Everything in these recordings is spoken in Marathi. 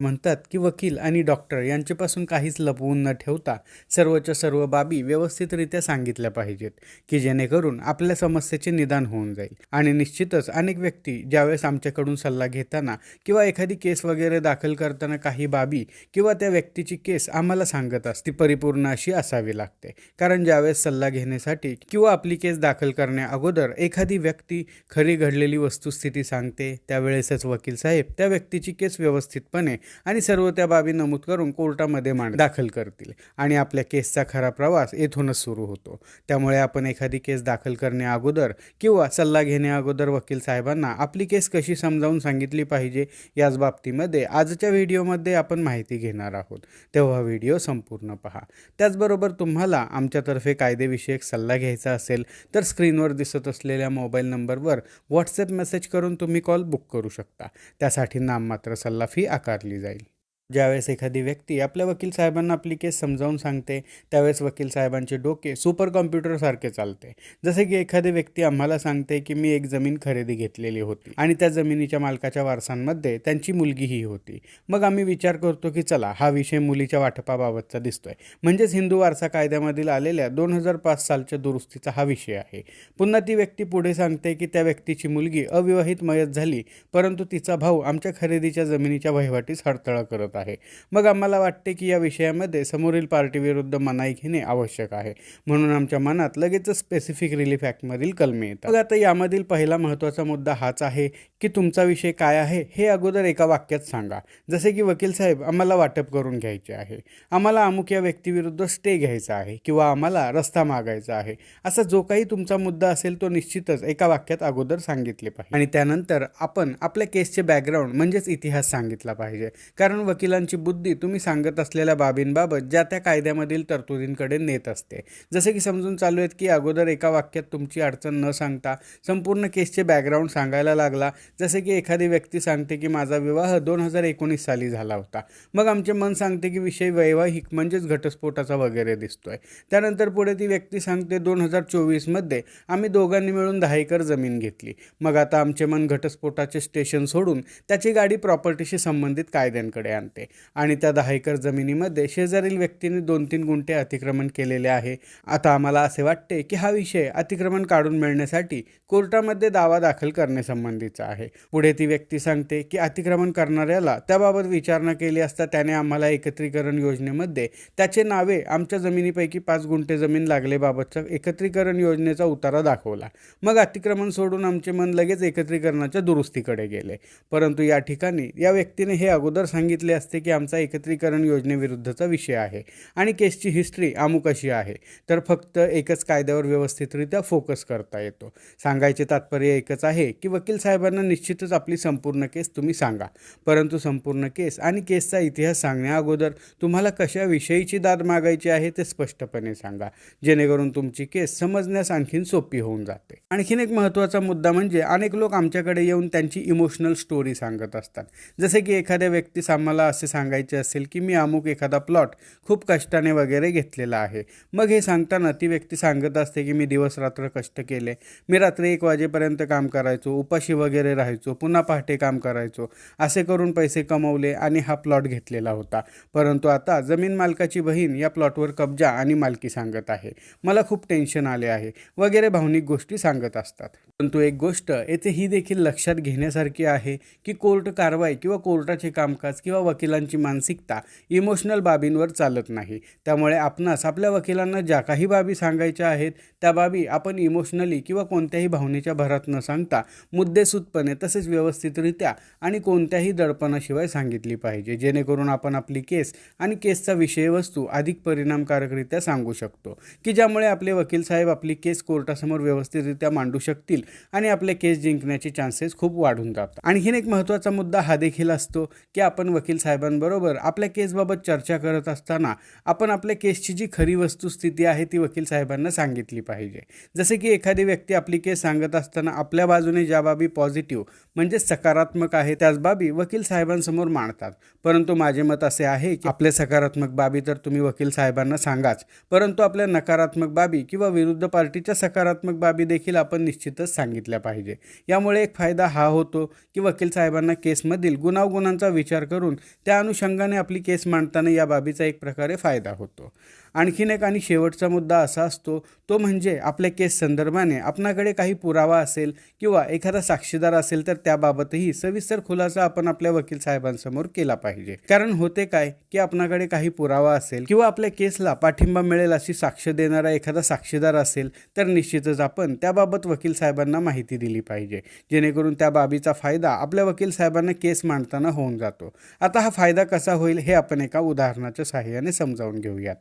म्हणतात की वकील आणि डॉक्टर यांच्यापासून काहीच लपवून न ठेवता सर्वच्या सर्व बाबी व्यवस्थितरित्या सांगितल्या पाहिजेत की जेणेकरून आपल्या समस्येचे निदान होऊन जाईल. आणि निश्चितच अनेक व्यक्ती ज्यावेळेस आमच्याकडून सल्ला घेताना किंवा एखादी केस वगैरे दाखल करताना काही बाबी किंवा त्या व्यक्तीची केस आम्हाला सांगत असते परिपूर्ण अशी असावी लागते. कारण ज्यावेळेस सल्ला घेण्यासाठी किंवा आपली केस दाखल करण्या अगोदर एखादी व्यक्ती खरी घडलेली वस्तुस्थिती सांगते त्यावेळेसच वकील साहेब त्या व्यक्तीची केस व्यवस्थितपणे आणि सर्व त्या बाबी नमूद करून कोर्टामध्ये मांड दाखल करतील. आणि आपल्या केसचा खरा प्रवास येथूनच सुरू होतो. त्यामुळे आपण एखादी केस दाखल करण्या अगोदर किंवा सल्ला घेण्या अगोदर वकील साहेबांना आपली केस कशी समजावून सांगितली पाहिजे याच बाबतीमध्ये आजच्या व्हिडिओमध्ये आपण माहिती घेणार आहोत. तेव्हा व्हिडिओ संपूर्ण पहा. त्याचबरोबर तुम्हाला आमच्यातर्फे कायदेविषयक सल्ला घ्यायचा असेल तर स्क्रीनवर दिसत असलेल्या मोबाईल नंबरवर व्हॉट्सअप मेसेज करून तुम्ही कॉल बुक करू शकता. त्यासाठी नाममात्र सल्ला फी आकारली जाईल ज्यावेळेस एखादी व्यक्ती आपल्या वकील साहेबांना आपली केस समजावून सांगते त्यावेळेस वकील साहेबांचे डोके सुपर कॉम्प्युटरसारखे चालते. जसे की एखादी व्यक्ती आम्हाला सांगते की मी एक जमीन खरेदी घेतलेली होती आणि त्या जमिनीच्या मालकाच्या वारसांमध्ये त्यांची मुलगीही होती. मग आम्ही विचार करतो की चला हा विषय मुलीच्या वाटपाबाबतचा दिसतोय. म्हणजेच हिंदू वारसा कायद्यामधील आलेल्या दोन हजार पाच सालच्या दुरुस्तीचा हा विषय आहे. पुन्हा ती व्यक्ती पुढे सांगते की त्या व्यक्तीची मुलगी अविवाहित मयत झाली परंतु तिचा भाऊ आमच्या खरेदीच्या जमिनीच्या वहिवाटीस हरतळा करत आहे. मग आम्हाला वाटते की या विषयामध्ये समोरील पार्टीविरुद्ध मनाई घेणे आवश्यक आहे. म्हणून आमच्या मनात लगेच स्पेसिफिक रिलीफ ॲक्टमधील कलमे येतात. मग आता यामधील पहिला महत्त्वाचा मुद्दा हाच आहे की तुमचा विषय काय आहे हे अगोदर एका वाक्यात सांगा. जसे की वकील साहेब आम्हाला वाटप करून घ्यायचे आहे. आम्हाला अमुक या व्यक्तीविरुद्ध स्टे घ्यायचा आहे किंवा आम्हाला रस्ता मागायचा आहे. असा जो काही तुमचा मुद्दा असेल तो निश्चितच एका वाक्यात अगोदर सांगितले पाहिजे. आणि त्यानंतर आपण आपल्या केसचे बॅकग्राऊंड म्हणजेच इतिहास सांगितला पाहिजे. कारण वकील वकिलांची बुद्धी तुम्ही सांगत असलेल्या बाबींबाबत ज्या त्या कायद्यामधील तरतुदींकडे नेत असते. जसे की समजून चालू आहेत की अगोदर एका वाक्यात तुमची अडचण न सांगता संपूर्ण केसचे बॅकग्राऊंड सांगायला लागला. जसे की एखादी व्यक्ती सांगते की माझा विवाह दोन हजार एकोणीस साली झाला होता. मग आमचे मन सांगते की विषय वैवाहिक म्हणजेच घटस्फोटाचा वगैरे दिसतोय. त्यानंतर पुढे ती व्यक्ती सांगते दोन हजार चोवीसमध्ये आम्ही दोघांनी मिळून दहा एकर जमीन घेतली. मग आता आमचे मन घटस्फोटाचे स्टेशन सोडून त्याची गाडी प्रॉपर्टीशी संबंधित कायद्यांकडे आणते. आणि त्या दहा एकर जमिनीमध्ये शेजारील व्यक्तीने दोन तीन गुंठे अतिक्रमण केलेले आहे. आता आम्हाला असे वाटते की हा विषय अतिक्रमण काढून मिळण्यासाठी कोर्टामध्ये दावा दाखल करण्यासंबंधीचा आहे. पुढे ती व्यक्ती सांगते की अतिक्रमण करणाऱ्याला त्याबाबत विचारणा केली असता त्याने आम्हाला एकत्रीकरण योजनेमध्ये त्याचे नावे आमच्या जमिनीपैकी पाच गुंठे जमीन लागलेबाबतचा एकत्रीकरण योजनेचा उतारा दाखवला. मग अतिक्रमण सोडून आमचे मन लगेच एकत्रीकरणाच्या दुरुस्तीकडे गेले. परंतु या ठिकाणी या व्यक्तीने हे अगोदर सांगितले असते की आमचा एकत्रीकरण योजनेविरुद्धचा विषय आहे. आणि केसची हिस्ट्री अमुक अशी आहे. तर फक्त एकच कायद्यावर व्यवस्थितरित्या फोकस करता येतो. सांगायचे तात्पर्य एकच आहे की वकील साहेबांना निश्चितच आपली संपूर्ण केस तुम्ही सांगा. परंतु संपूर्ण केस आणि केसचा इतिहास सांगण्या अगोदर तुम्हाला कशा विषयीची दाद मागायची आहे ते स्पष्टपणे सांगा. जेणेकरून तुमची केस समजण्यास आणखीन सोपी होऊन जाते. आणखीन एक महत्त्वाचा मुद्दा म्हणजे अनेक लोक आमच्याकडे येऊन त्यांची इमोशनल स्टोरी सांगत असतात. जसे की एखाद्या व्यक्तीस आम्हाला असे सांगायचे असेल की मी अमुक एखादा प्लॉट खूप कष्टाने वगैरे घेतलेला आहे. मग हे सांगताना ती व्यक्ती सांगत असते की मी दिवस रात्र कष्ट केले. मी रात्री एक वाजेपर्यंत काम करायचो उपाशी वगैरे राहायचो पुन्हा पहाटे काम करायचो. असे करून पैसे कमवले आणि हा प्लॉट घेतलेला होता. परंतु आता जमीन मालकाची बहीण या प्लॉटवर कब्जा आणि मालकी सांगत आहे. मला खूप टेन्शन आले आहे. वगैरे भावनिक गोष्टी सांगत असतात. परंतु एक गोष्ट येथे ही देखील लक्षात घेण्यासारखी आहे की कोर्ट कारवाई किंवा कोर्टाचे कामकाज किंवा वकील वकिलांची मानसिकता इमोशनल बाबींवर चालत नाही. त्यामुळे आपणास आपल्या वकिलांना ज्या काही बाबी सांगायच्या आहेत त्या बाबी आपण इमोशनली किंवा कोणत्याही भावनेच्या भरात न सांगता मुद्देसूदपणे तसेच व्यवस्थितरित्या आणि कोणत्याही दडपणाशिवाय सांगितली पाहिजे. जेणेकरून आपण आपली केस आणि केसचा विषयवस्तू अधिक परिणामकारकरित्या सांगू शकतो. की ज्यामुळे आपले वकील साहेब आपली केस कोर्टासमोर व्यवस्थितरित्या मांडू शकतील आणि आपले केस जिंकण्याचे चान्सेस खूप वाढून जातात. आणखीन एक महत्त्वाचा मुद्दा हा देखील असतो की आपण वकील साहेबांबरोबर आपल्या केसबाबत चर्चा करत असताना आपण आपल्या केसची जी खरी वस्तुस्थिती आहे ती वकील साहेबांना सांगितली पाहिजे. जसे की एखादी व्यक्ती आपली केस सांगत असताना आपल्या बाजूने ज्या बाबी पॉझिटिव्ह म्हणजे सकारात्मक आहे त्याच बाबी वकील साहेबांसमोर मांडतात. परंतु माझे मत असे आहे की आपल्या सकारात्मक बाबी तर तुम्ही वकील साहेबांना सांगाच. परंतु आपल्या नकारात्मक बाबी किंवा विरुद्ध पार्टीच्या सकारात्मक बाबी देखील आपण निश्चितच सांगितल्या पाहिजे. यामुळे एक फायदा हा होतो की वकील साहेबांना केसमधील गुणावगुणांचा विचार करून त्या अनुषंगाने आपली केस मांडताना या बाबीचा एक प्रकारे फायदा होतो. आणखीन एक आणि शेवटचा मुद्दा असा असतो तो म्हणजे आपल्या केस संदर्भाने आपणाकडे काही पुरावा असेल किंवा एखादा साक्षीदार असेल तर त्याबाबतही सविस्तर खुलासा आपण आपल्या वकील साहेबांसमोर केला पाहिजे. कारण होते काय की आपणाकडे काही पुरावा असेल किंवा आपल्या केसला पाठिंबा मिळेल अशी साक्ष देणारा एखादा साक्षीदार असेल तर निश्चितच आपण त्याबाबत वकील साहेबांना माहिती दिली पाहिजे. जेणेकरून त्या बाबीचा फायदा आपल्या वकील साहेबांना केस मांडताना होऊन जातो. आता हा फायदा कसा होईल हे आपण एका उदाहरणाच्या सहाय्याने समजावून घेऊयात.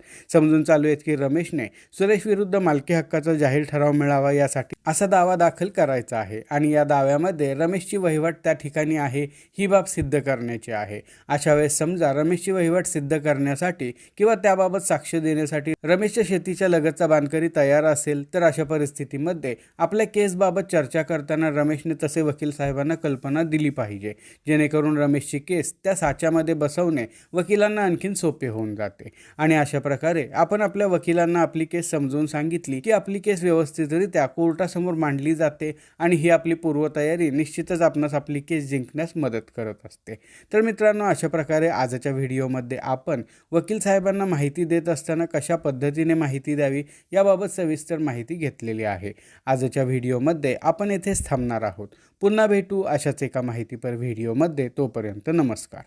समजून चालू आहेत की रमेशने सुरेश विरुद्ध मालकी हक्काचा जाहीर ठराव मिळावा यासाठी असा दावा दाखल करायचा आहे. आणि या दाव्यामध्ये रमेशची वहिवाट त्या ठिकाणी आहे ही बाब सिद्ध करण्याची आहे. अशा वेळेस समजा रमेशची वहिवाट सिद्ध करण्यासाठी किंवा त्याबाबत साक्ष देण्यासाठी रमेशच्या शेतीच्या लगतचा बांधकरी तयार असेल तर अशा परिस्थितीमध्ये आपल्या केसबाबत चर्चा करताना रमेशने तसे वकील साहेबांना कल्पना दिली पाहिजे. जेणेकरून रमेशची केस त्या साच्यामध्ये बसवणे वकिलांना आणखीन सोपे होऊन जाते. आणि अशा प्रकारे आपण आपल्या वकिलांना आपली केस समजून सांगितली की आपली केस व्यवस्थितरित्या कोर्टासमोर मांडली जाते आणि ही आपली पूर्वतयारी निश्चितच आपणास आपली केस जिंकण्यास मदत करत असते. तर मित्रांनो अशा प्रकारे आजच्या व्हिडिओमध्ये आपण वकील साहेबांना माहिती देत असताना कशा पद्धतीने माहिती द्यावी याबाबत सविस्तर माहिती घेतलेली आहे. आजच्या व्हिडिओमध्ये आपण येथेच थांबणार आहोत. पुन्हा भेटू अशाच एका माहितीपर व्हिडिओमध्ये. तोपर्यंत नमस्कार.